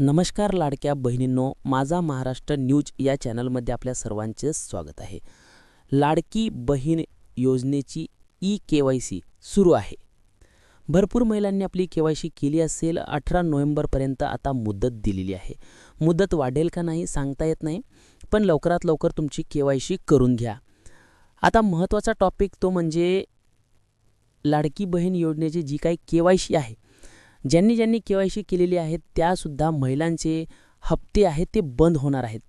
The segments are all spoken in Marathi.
नमस्कार लाडक्या बहिणींनो माझा महाराष्ट्र न्यूज या चॅनलमध्ये आपल्या सर्वांचे स्वागत आहे. लाडकी बहीण योजनेची ई के वाय सी सुरू आहे. भरपूर महिलांनी आपली के वाय सी केली असेल अठरा नोव्हेंबरपर्यंत आता मुदत दिलेली आहे. मुदत वाढेल का नाही सांगता येत नाही पण लवकरात लवकर तुमची के वाय सी करून घ्या. आता महत्त्वाचा टॉपिक तो म्हणजे लाडकी बहीण योजनेची जी काही के वाय सी आहे ज्यांनी ज्यांनी के वाय सी केलेली आहेत त्यासुद्धा महिलांचे हप्ते आहेत ते बंद होणार आहेत.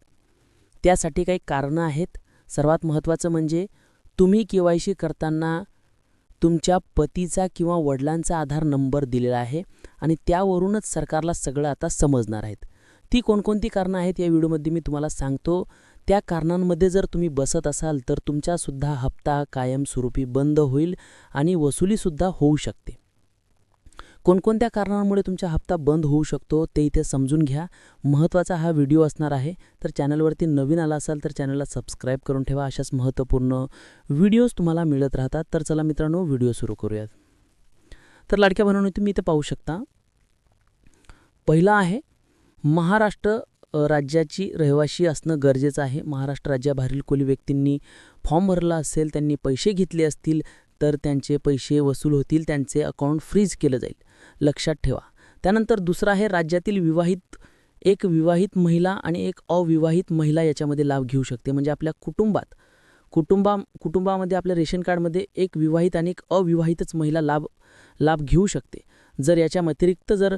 त्यासाठी काही कारणं आहेत. सर्वात महत्त्वाचं म्हणजे तुम्ही के वाय सी करताना तुमच्या पतीचा किंवा वडिलांचा आधार नंबर दिलेला आहे आणि त्यावरूनच सरकारला सगळं आता समजणार आहेत. ती कोणकोणती कारणं आहेत या व्हिडिओमध्ये मी तुम्हाला सांगतो. त्या कारणांमध्ये जर तुम्ही बसत असाल तर तुमचासुद्धा हप्ता कायमस्वरूपी बंद होईल आणि वसुलीसुद्धा होऊ शकते. कोणकोणत्या कारणांमुळे तुमचा हप्ता बंद होऊ शकतो ते इथे समजून घ्या. महत्त्वाचा हा व्हिडिओ असणार आहे. तर चॅनलवरती नवीन आला असाल तर चॅनलला सबस्क्राईब करून ठेवा. अशाच महत्त्वपूर्ण व्हिडिओज तुम्हाला मिळत राहतात. तर चला मित्रांनो व्हिडिओ सुरू करूयात. तर लाडक्या बनवून तुम्ही इथे पाहू शकता. पहिला आहे महाराष्ट्र राज्याची रहिवाशी असणं गरजेचं आहे. महाराष्ट्र राज्याबाहेरील कोणी व्यक्तींनी फॉर्म भरला असेल त्यांनी पैसे घेतले असतील तर त्यांचे पैसे वसूल होतील त्यांचे अकाउंट फ्रीज केलं जाईल. लक्षात ठेवा. त्यानंतर दुसरं आहे राज्यातील विवाहित एक विवाहित महिला आणि एक अविवाहित महिला याच्यामध्ये लाभ घेऊ शकते. म्हणजे आपल्या कुटुंबात कुटुंबा कुटुंबामध्ये आपल्या रेशन कार्डमध्ये एक विवाहित आणि एक अविवाहितच महिला लाभ लाभ घेऊ शकते. जर याच्या व्यतिरिक्त जर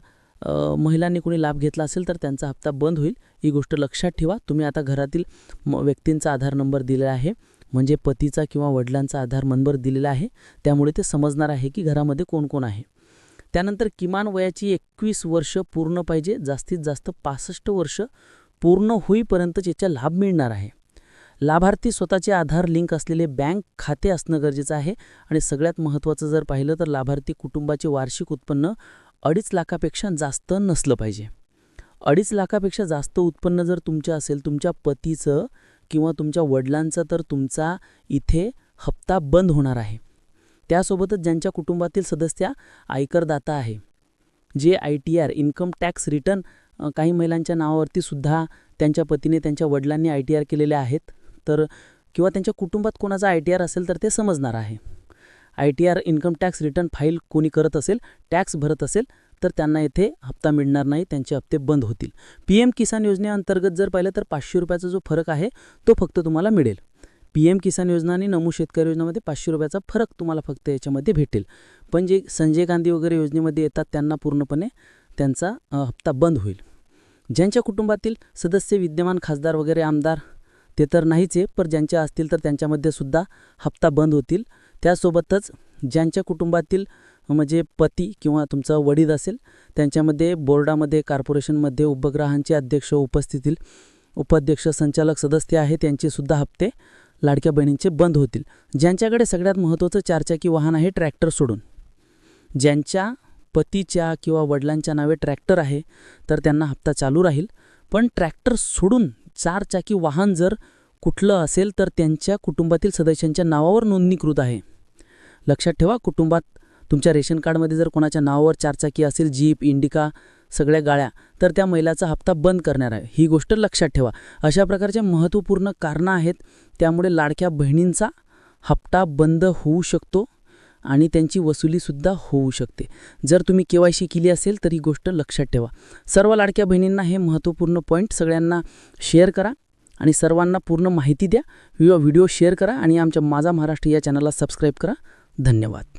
महिलांनी कोणी लाभ घेतला असेल तर त्यांचा हप्ता बंद होईल. ही गोष्ट लक्षात ठेवा. तुम्ही आता घरातील म व्यक्तींचा आधार नंबर दिलेला आहे. म्हणजे पतीचा किंवा वडिलांचा आधार मनभर दिलेला आहे त्यामुळे ते समजणार आहे की घरामध्ये कोण कोण आहे. त्यानंतर किमान वयाची एकवीस वर्ष पूर्ण पाहिजे जास्तीत जास्त पासष्ट वर्ष पूर्ण होईपर्यंतच याचा लाभ मिळणार आहे. लाभार्थी स्वतःचे आधार लिंक असलेले बँक खाते असणं गरजेचं आहे आणि सगळ्यात महत्त्वाचं जर पाहिलं तर लाभार्थी कुटुंबाचे वार्षिक उत्पन्न अडीच लाखापेक्षा जास्त नसलं पाहिजे. अडीच लाखापेक्षा जास्त उत्पन्न जर तुमचं असेल तुमच्या पतीचं किंवा तुमच्या वडिलांचा तर तुमचा इथे हप्ता बंद होणार आहे. त्यासोबतच ज्यांच्या कुटुंबातील सदस्य आयकरदाता आहे. जे I T R income tax return काही महिलांच्या नावावरती सुद्धा त्यांच्या पतीने त्यांच्या वडिलांनी आय टी आर केलेले आहेत तर किंवा त्यांच्या कुटुंबात कोणाचा आय टी आर असेल तर ते समजणार आहे. I T R income tax return file कोणी करत असेल टॅक्स भरत असेल तर त्यांना येथे हप्ता मिळणार नाही त्यांचे हप्ते बंद होतील. पी एम किसान योजनेअंतर्गत जर पाहिलं तर पाचशे रुपयाचा जो फरक आहे तो फक्त तुम्हाला मिळेल. पी एम किसान योजना आणि नमू शेतकरी योजनेमध्ये पाचशे रुपयाचा फरक तुम्हाला फक्त याच्यामध्ये भेटेल. पण जे संजय गांधी वगैरे योजनेमध्ये येतात त्यांना पूर्णपणे त्यांचा हप्ता बंद होईल. ज्यांच्या कुटुंबातील सदस्य विद्यमान खासदार वगैरे आमदार ते तर नाहीच आहे पण ज्यांच्या असतील तर त्यांच्यामध्ये सुद्धा हप्ता बंद होतील. त्यासोबतच ज्यांच्या कुटुंबातील म्हणजे पती किंवा तुमचा वडील असेल त्यांच्यामध्ये बोर्डामध्ये कॉर्पोरेशनमध्ये उपग्रहांचे अध्यक्ष उपस्थितील उपाध्यक्ष संचालक सदस्य आहेत त्यांचेसुद्धा हप्ते लाडक्या बहिणींचे बंद होतील. ज्यांच्याकडे सगळ्यात महत्त्वाचं चारचाकी वाहन आहे ट्रॅक्टर सोडून. ज्यांच्या पतीच्या किंवा वडिलांच्या नावे ट्रॅक्टर आहे तर त्यांना हप्ता चालू राहील. पण ट्रॅक्टर सोडून चारचाकी वाहन जर कुठलं असेल तर त्यांच्या कुटुंबातील सदस्यांच्या नावावर नोंदणीकृत आहे. लक्षात ठेवा कुटुंबात तुमच्या रेशन कार्डमध्ये जर कोणाच्या नावावर चारचाकी असेल जीप इंडिका सगळ्या गाळ्या तर त्या महिलाचा हप्ता बंद करणार आहे. ही गोष्ट लक्षात ठेवा. अशा प्रकारचे महत्त्वपूर्ण कारणं आहेत. त्यामुळे लाडक्या बहिणींचा हप्ता बंद होऊ शकतो आणि त्यांची वसुलीसुद्धा होऊ शकते. जर तुम्ही के वाय सी केली असेल तर ही गोष्ट लक्षात ठेवा. सर्व लाडक्या बहिणींना हे महत्त्वपूर्ण पॉईंट सगळ्यांना शेअर करा आणि सर्वांना पूर्ण माहिती द्या. व्हिडिओ शेअर करा आणि आमच्या माझा महाराष्ट्र या चॅनलला सबस्क्राईब करा. धन्यवाद.